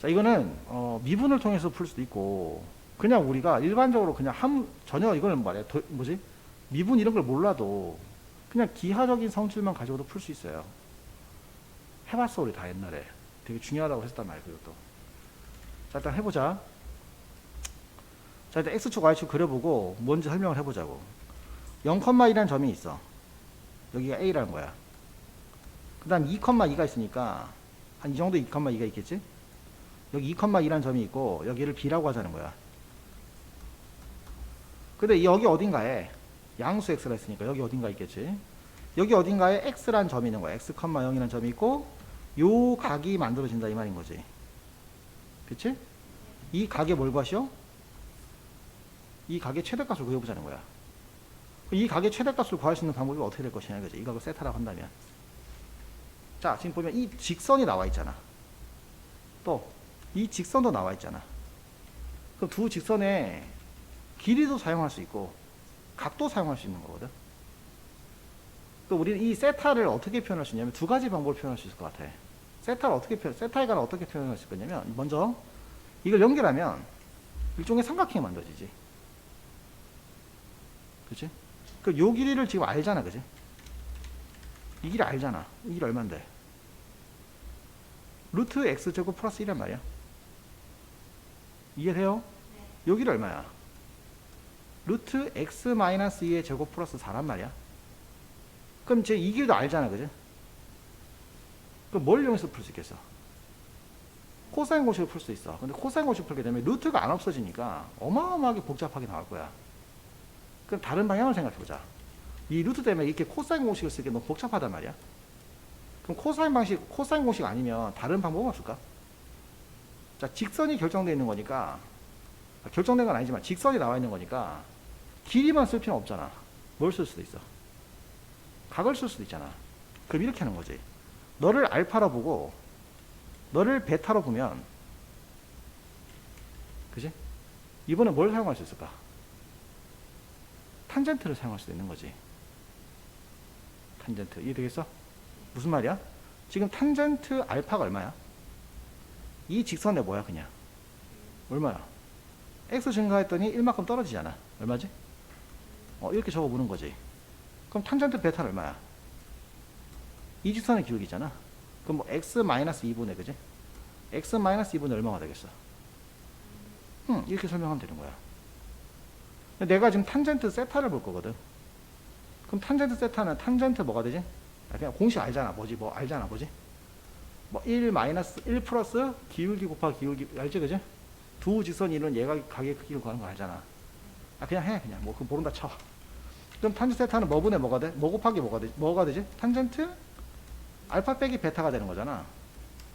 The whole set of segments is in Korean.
자, 이거는 어, 미분을 통해서 풀 수도 있고 그냥 우리가 일반적으로 그냥 한 전혀 이거는 말이야. 더, 뭐지? 미분 이런 걸 몰라도 그냥 기하적인 성질만 가지고도 풀 수 있어요. 해봤어 우리 다 옛날에. 되게 중요하다고 했단 말이야 그것도. 자 일단 해보자. 자 일단 x축 y축 그려보고 뭔지 설명을 해보자고. 0,2라는 점이 있어. 여기가 a라는 거야. 그 다음 2,2가 있으니까 한 이 정도 2,2가 있겠지? 여기 2,2라는 점이 있고 여기를 b라고 하자는 거야. 근데 여기 어딘가에 양수 x가 있으니까 여기 어딘가 있겠지? 여기 어딘가에 x라는 점이 있는 거야. x, 0이라는 점이 있고 요 각이 만들어진다 이 말인 거지. 그치? 이 각에 뭘 구하시오? 이 각의 최대값을 구해보자는 거야. 이 각의 최대값을 구할 수 있는 방법이 어떻게 될 것이냐 그지? 이 각을 세타라고 한다면. 자, 지금 보면 이 직선이 나와 있잖아. 또 이 직선도 나와 있잖아. 그럼 두 직선의 길이도 사용할 수 있고 각도 사용할 수 있는 거거든. 또 우리는 이 세타를 어떻게 표현할 수 있냐면 두 가지 방법으로 표현할 수 있을 것 같아. 세타를 어떻게 표현, 세타에 관한 어떻게 표현할 수 있겠냐면 먼저 이걸 연결하면 일종의 삼각형이 만들어지지. 그렇지? 그요 길이를 지금 알잖아, 그지? 이 길이 알잖아. 이 길이 얼마인데? 루트 x 제곱 플러스 1란 말이야. 이해돼요? 요 길이 얼마야? 루트 x 마이너스 2의 제곱 플러스 4란 말이야. 그럼 이제 이 길도 알잖아, 그지? 그럼 뭘 이용해서 풀 수 있겠어? 코사인 공식을 풀 수 있어. 근데 코사인 공식 풀게 되면 루트가 안 없어지니까 어마어마하게 복잡하게 나올 거야. 그럼 다른 방향을 생각해 보자. 이 루트 때문에 이렇게 코사인 공식을 쓰기 너무 복잡하단 말이야. 그럼 코사인 방식, 코사인 공식 아니면 다른 방법은 없을까? 자, 직선이 결정되어 있는 거니까, 아, 결정된 건 아니지만 직선이 나와 있는 거니까 길이만 쓸 필요는 없잖아. 뭘 쓸 수도 있어? 각을 쓸 수도 있잖아. 그럼 이렇게 하는 거지. 너를 알파로 보고 너를 베타로 보면 그지? 이번에 뭘 사용할 수 있을까? 탄젠트를 사용할 수도 있는 거지. 탄젠트. 이해되겠어? 무슨 말이야? 지금 탄젠트 알파가 얼마야? 이 직선에 뭐야 그냥? 얼마야? x 증가했더니 1만큼 떨어지잖아. 얼마지? 어, 이렇게 적어보는 거지. 그럼 탄젠트 베타는 얼마야? 이 직선의 기울기잖아. 그럼 뭐 x 마이너스 2분의 그지? x 마이너스 2분의 얼마가 되겠어? 응, 이렇게 설명하면 되는 거야. 내가 지금 탄젠트 세타를 볼 거거든. 그럼 탄젠트 세타는 탄젠트 뭐가 되지? 아, 그냥 공식 알잖아. 뭐지? 뭐 알잖아. 뭐지? 뭐1 마이너스 1 플러스 기울기 곱하기 기울기 알지 그지? 두 직선이 이루는 얘가 각의 크기를 구하는 거 알잖아. 아 그냥 해 그냥 뭐 그거 모른다 쳐. 그럼 탄젠트 세타는 뭐 분의 뭐가 돼? 뭐 곱하기 뭐가 되? 뭐가 되지? 탄젠트 알파 빼기 베타가 되는 거잖아.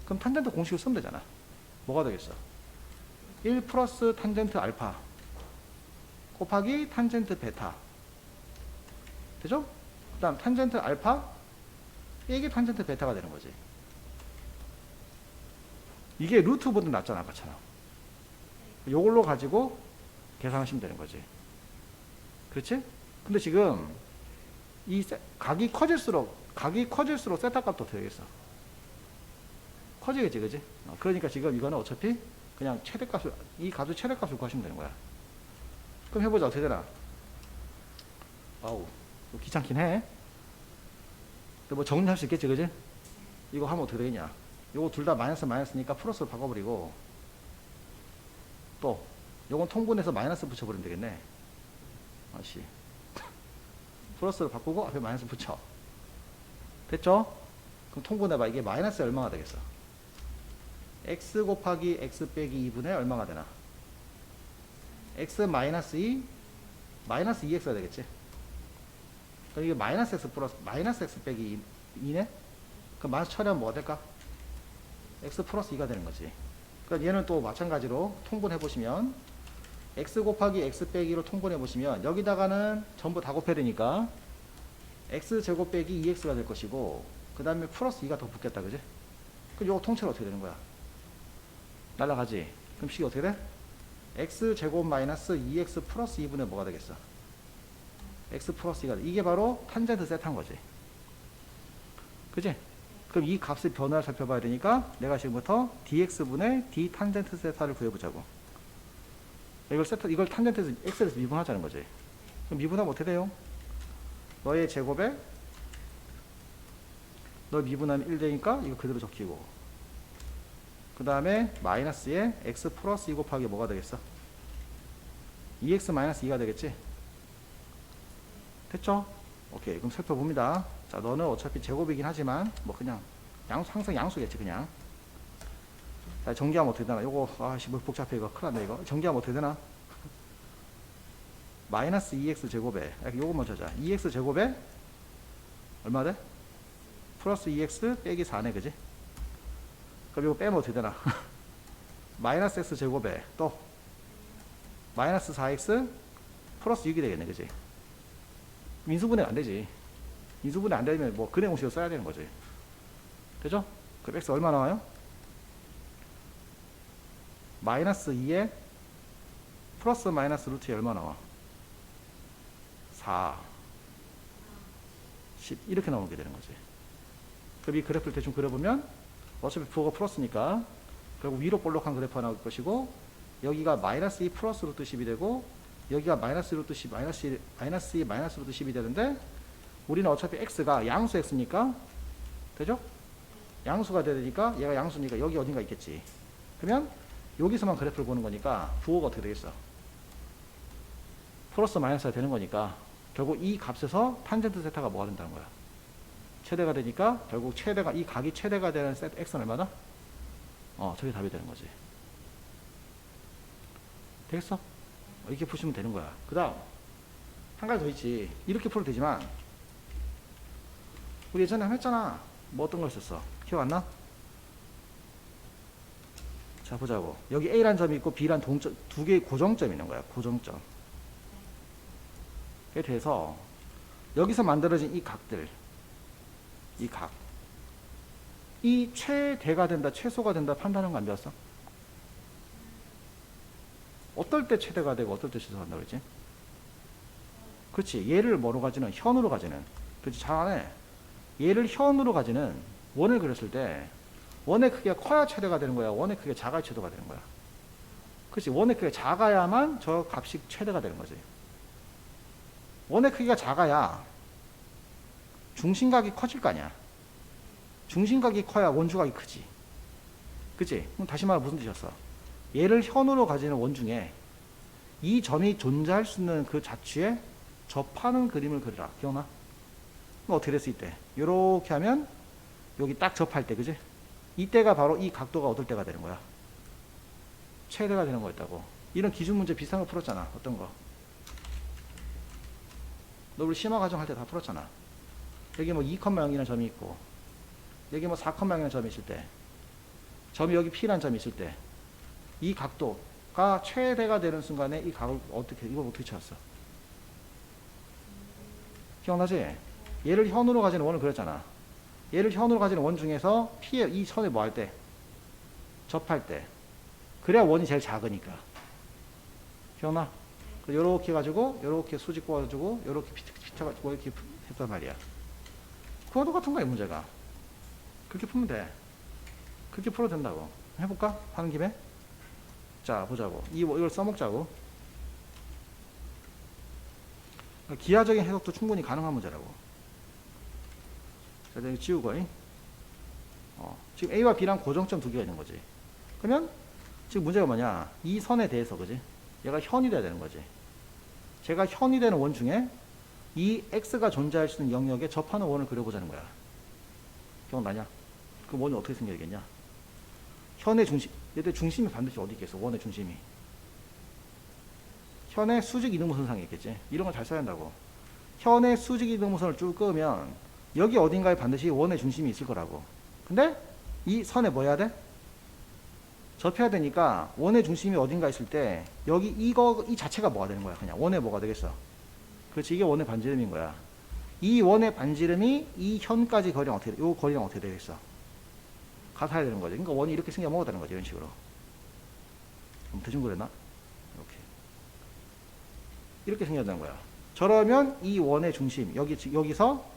그럼 탄젠트 공식을 쓰면 되잖아. 뭐가 되겠어? 1 플러스 탄젠트 알파 곱하기 탄젠트 베타. 되죠? 그 다음 탄젠트 알파 빼기 탄젠트 베타가 되는 거지. 이게 루트보다 낫잖아, 아까처럼. 요걸로 가지고 계산하시면 되는 거지. 그렇지? 근데 지금 이 세- 각이 커질수록 각이 커질수록 세타 값도 되겠어. 커지겠지, 그지? 어, 그러니까 지금 이거는 어차피 그냥 최대값을 이 값을 최대값을 구하시면 되는 거야. 그럼 해보자 어떻게 되나? 아우 좀 귀찮긴 해. 근데 뭐 정리할 수 있겠지, 그지? 이거 하면 어떻게 되겠냐? 요거 둘 다 마이너스 마이너스니까 플러스로 바꿔버리고 또 요건 통분해서 마이너스 붙여버리면 되겠네. 아씨 플러스로 바꾸고 앞에 마이너스 붙여. 됐죠? 그럼 통분해봐. 이게 마이너스 얼마가 되겠어? x 곱하기 x 빼기 2분의 얼마가 되나? x 마이너스 2 마이너스 2x가 되겠지? 그럼 이게 마이너스 x 플러스 마이너스 x 빼기 2 네? 그럼 마이너스 처리하면 뭐가 될까? X 플러스 2가 되는 거지. 그러니까 얘는 또 마찬가지로 통분해 보시면 x 곱하기 x 빼기 로 통분해 보시면 여기다가는 전부 다 곱해야 되니까 x 제곱 빼기 2x가 될 것이고 그 다음에 플러스 2가 더 붙겠다 그지? 그럼 이거 통째로 어떻게 되는 거야? 날라가지? 그럼 식이 어떻게 돼? x 제곱 마이너스 2x 플러스 2분의 뭐가 되겠어? x 플러스 2가 돼. 이게 바로 탄젠트 세타인 거지. 그지? 그럼 이 값의 변화를 살펴봐야 되니까 내가 지금부터 dx분의 d 탄젠트 세타를 구해보자고. 이걸 세타 이걸 탄젠트에서 x에서 미분하자는 거지. 그럼 미분하면 어떻게 돼요? 너의 제곱에 너 미분하면 1 되니까 이거 그대로 적히고 그 다음에 마이너스에 x 플러스 2 곱하기 뭐가 되겠어? 2x 마이너스 2가 되겠지? 됐죠? 오케이 그럼 살펴봅니다 자 너는 어차피 제곱이긴 하지만 뭐 그냥 양수 항상 양수겠지 그냥. 자 정리하면 어떻게 되나? 요거 아씨 뭐 복잡해 이거. 큰일 났네 이거. 정리하면 어떻게 되나? 마이너스 2x 제곱에 아, 요거 먼저 자. 2x 제곱에 얼마 돼? 플러스 2x 빼기 4네 그지? 그럼 이거 빼면 어떻게 되나? 마이너스 x 제곱에 또 마이너스 4x 플러스 6이 되겠네 그지? 인수분해 안 되지 인수분해 안 되면 뭐 근해 공식을 써야 되는 거지 되죠? 그럼 x 얼마 나와요? 마이너스 2에 플러스 마이너스 루트에 얼마 나와? 4 10 이렇게 나오게 되는 거지 그럼 이 그래프를 대충 그려보면 어차피 부호가 플러스니까 결국 위로 볼록한 그래프가 나올 것이고 여기가 마이너스 2 플러스 루트 10이 되고 여기가 마이너스 루트 10 마이너스 1, 마이너스 2 마이너스 루트 10이 되는데 우리는 어차피 x가 양수 x니까 되죠? 양수가 되니까 얘가 양수니까 여기 어딘가 있겠지 그러면 여기서만 그래프를 보는 거니까 부호가 어떻게 되겠어? 플러스 마이너스가 되는 거니까 결국 이 값에서 탄젠트 세타가 뭐가 된다는 거야? 최대가 되니까 결국 최대가 이 각이 최대가 되는 셋 x는 얼마다? 어, 저게 답이 되는 거지. 되겠어? 어, 이렇게 푸시면 되는 거야. 그 다음 한 가지 더 있지. 이렇게 풀어도 되지만 우리 예전에 했잖아. 뭐 어떤 거 있었어? 기억 안 나? 자 보자고. 여기 A란 점이 있고 B란 동점 두 개의 고정점이 있는 거야. 고정점. 에 대해서 여기서 만들어진 이 각들 이 각. 이 최대가 된다, 최소가 된다 판단하는 거안 배웠어? 어떨 때 최대가 되고 어떨 때 최소가 된다 그랬지? 그렇지. 얘를 뭐로 가지는? 현으로 가지는. 그렇지. 잘하네. 얘를 현으로 가지는 원을 그렸을 때 원의 크기가 커야 최대가 되는 거야. 원의 크기가 작아야 최대가 되는 거야. 그렇지. 원의 크기가 작아야만 저 값이 최대가 되는 거지. 원의 크기가 작아야 중심각이 커질 거 아니야. 중심각이 커야 원주각이 크지. 그치? 그럼 다시 말해 무슨 뜻이었어? 얘를 현으로 가지는 원 중에 이 점이 존재할 수 있는 그 자취에 접하는 그림을 그리라. 기억나? 어떻게 됐을 때? 요렇게 하면 여기 딱 접할 때, 그지? 이때가 바로 이 각도가 어떨 때가 되는 거야? 최대가 되는 거였다고. 이런 기준 문제 비슷한 거 풀었잖아. 어떤 거? 너 우리 심화 과정 할 때 다 풀었잖아. 여기 뭐 2,0이라는 점이 있고 여기 뭐 4,0이라는 점이 있을 때 점이 여기 P라는 점이 있을 때 이 각도가 최대가 되는 순간에 이 각을 어떻게 이걸 어떻게 찾았어? 기억나지? 얘를 현으로 가지는 원을 그렸잖아. 얘를 현으로 가지는 원 중에서 P의 이 선에 뭐 할 때? 접할 때. 그래야 원이 제일 작으니까. 기억나? 요렇게 가지고 요렇게 수직 구워가지고 요렇게 피쳐가지고 이렇게 했단 말이야. 그거 똑같은 거야 문제가. 그렇게 풀면 돼. 그렇게 풀어도 된다고. 해볼까? 하는 김에. 자 보자고. 이 이걸 써먹자고. 그러니까 기하적인 해석도 충분히 가능한 문제라고. 자, 이거 지우고. 잉? 어, 지금 A와 B랑 고정점 두 개가 있는 거지. 그러면 지금 문제가 뭐냐? 이 선에 대해서 그지? 얘가 현이 돼야 되는 거지. 제가 현이 되는 원 중에 이 x가 존재할 수 있는 영역에 접하는 원을 그려보자는 거야. 기억나냐? 그 원이 어떻게 생겨야겠냐? 현의 중심, 얘들 중심이 반드시 어디 있겠어? 원의 중심이. 현의 수직 이등분선상에 있겠지. 이런 걸 잘 써야 한다고. 현의 수직 이등분선을 쭉 끄면 여기 어딘가에 반드시 원의 중심이 있을 거라고. 근데 이 선에 뭐 해야 돼? 접해야 되니까 원의 중심이 어딘가 있을 때 여기 이거 이 자체가 뭐가 되는 거야? 그냥 원의 뭐가 되겠어? 그렇지 이게 원의 반지름인 거야. 이 원의 반지름이 이 현까지 거리랑 어떻게 요 거리랑 어떻게 되겠어? 같아야 되는 거지. 그러니까 원이 이렇게 생겨 되는 거지 이런 식으로. 좀 대충 그랬나? 이렇게 이렇게 되는 거야. 저러면 이 원의 중심 여기 여기서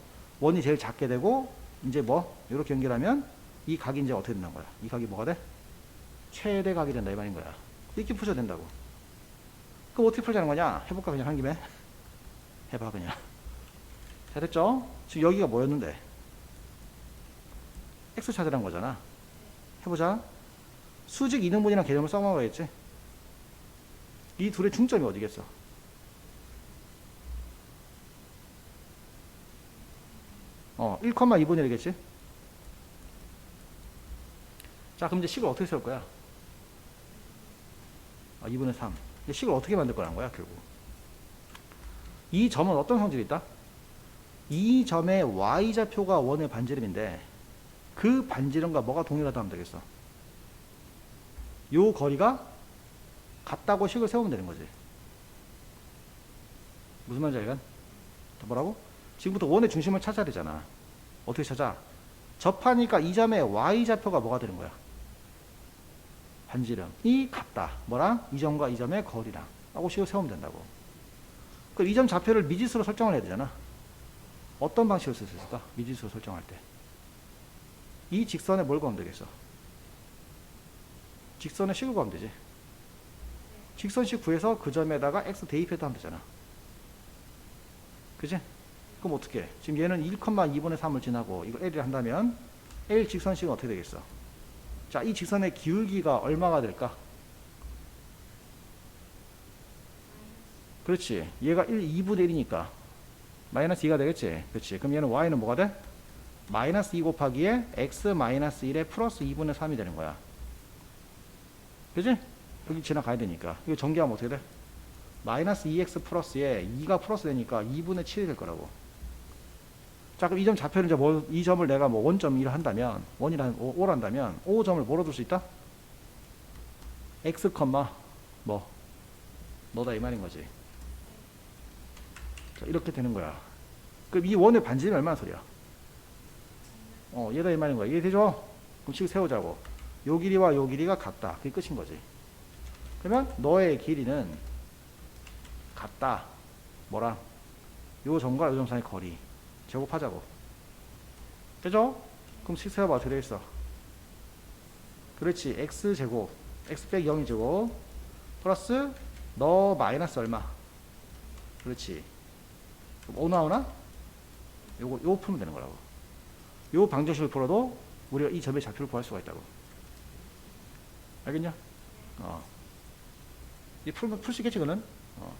원이 제일 작게 되고 이제 뭐 이렇게 연결하면 이 각이 이제 어떻게 된다는 거야? 이 각이 뭐가 돼? 최대 각이 된다 이 말인 거야. 이렇게 푸셔야 된다고. 그럼 어떻게 풀자는 거냐? 해볼까 그냥 한 김에? 해봐 그냥. 자 됐죠? 지금 여기가 뭐였는데? x 찾으란 거잖아. 해보자. 수직 이등분이랑 개념을 써먹어야겠지? 이 둘의 중점이 어디겠어? 어, 1,2분이겠지? 자, 그럼 이제 식을 어떻게 세울 거야? 아, 2분의 3. 이제 식을 어떻게 만들 거라는 거야, 결국? 이 점은 어떤 성질이 있다? 이 점의 y좌표가 원의 반지름인데 그 반지름과 뭐가 동일하다 하면 되겠어? 요 거리가 같다고 식을 세우면 되는 거지. 무슨 말인지 알간? 뭐라고? 지금부터 원의 중심을 찾아야 되잖아. 어떻게 찾아? 접하니까 이 점의 y좌표가 뭐가 되는 거야? 반지름이 같다. 뭐랑? 이 점과 이 점의 거리랑. 하고 식을 세우면 된다고. 그럼 이 점 좌표를 미지수로 설정을 해야 되잖아. 어떤 방식으로 쓸수 있을까? 미지수로 설정할 때. 이 직선에 뭘 구하면 되겠어? 직선에 식을 구하면 되지. 직선식 구해서 그 점에다가 x 대입해도 하면 되잖아. 그지? 그럼 어떻게? 해? 지금 얘는 1,2분의 3을 지나고 이걸 L이라 한다면 L 직선식은 어떻게 되겠어? 자, 이 직선의 기울기가 얼마가 될까? 그렇지. 얘가 1, 2분의 1이니까 마이너스 2가 되겠지. 그렇지. 그럼 얘는 y는 뭐가 돼? 마이너스 2 곱하기에 x 마이너스 1에 플러스 2분의 3이 되는 거야. 그지? 여기 지나가야 되니까. 이거 전개하면 어떻게 돼? 마이너스 2x 플러스에 2가 플러스 되니까 2분의 7이 될 거라고. 자, 그럼 이 점 좌표를 이제 뭐, 이 점을 내가 뭐 원점 1을 한다면, 원이란, 5, 란다면 5점을 뭐로 둘 수 있다? x, 뭐, 너다 이 말인 거지. 자, 이렇게 되는 거야. 그럼 이 원의 반지름이 얼마나 소리야? 어, 얘다 이 말인 거야. 이해되죠? 그럼 식 세우자고. 요 길이와 요 길이가 같다. 그게 끝인 거지. 그러면 너의 길이는 같다. 뭐랑? 요 점과 요 점 사이의 거리. 제곱하자고. 되죠? 그럼 식 세워봐. 어떻게 되겠어? 그렇지. x 제곱. x 빼기 0이 제곱. 플러스 너 마이너스 얼마? 그렇지. 그럼 5 나오나? 요거, 요거 풀면 되는 거라고. 요 방정식을 풀어도 우리가 이 점의 좌표를 구할 수가 있다고. 알겠냐? 어. 이 풀면 풀 수 있겠지, 그는? 어.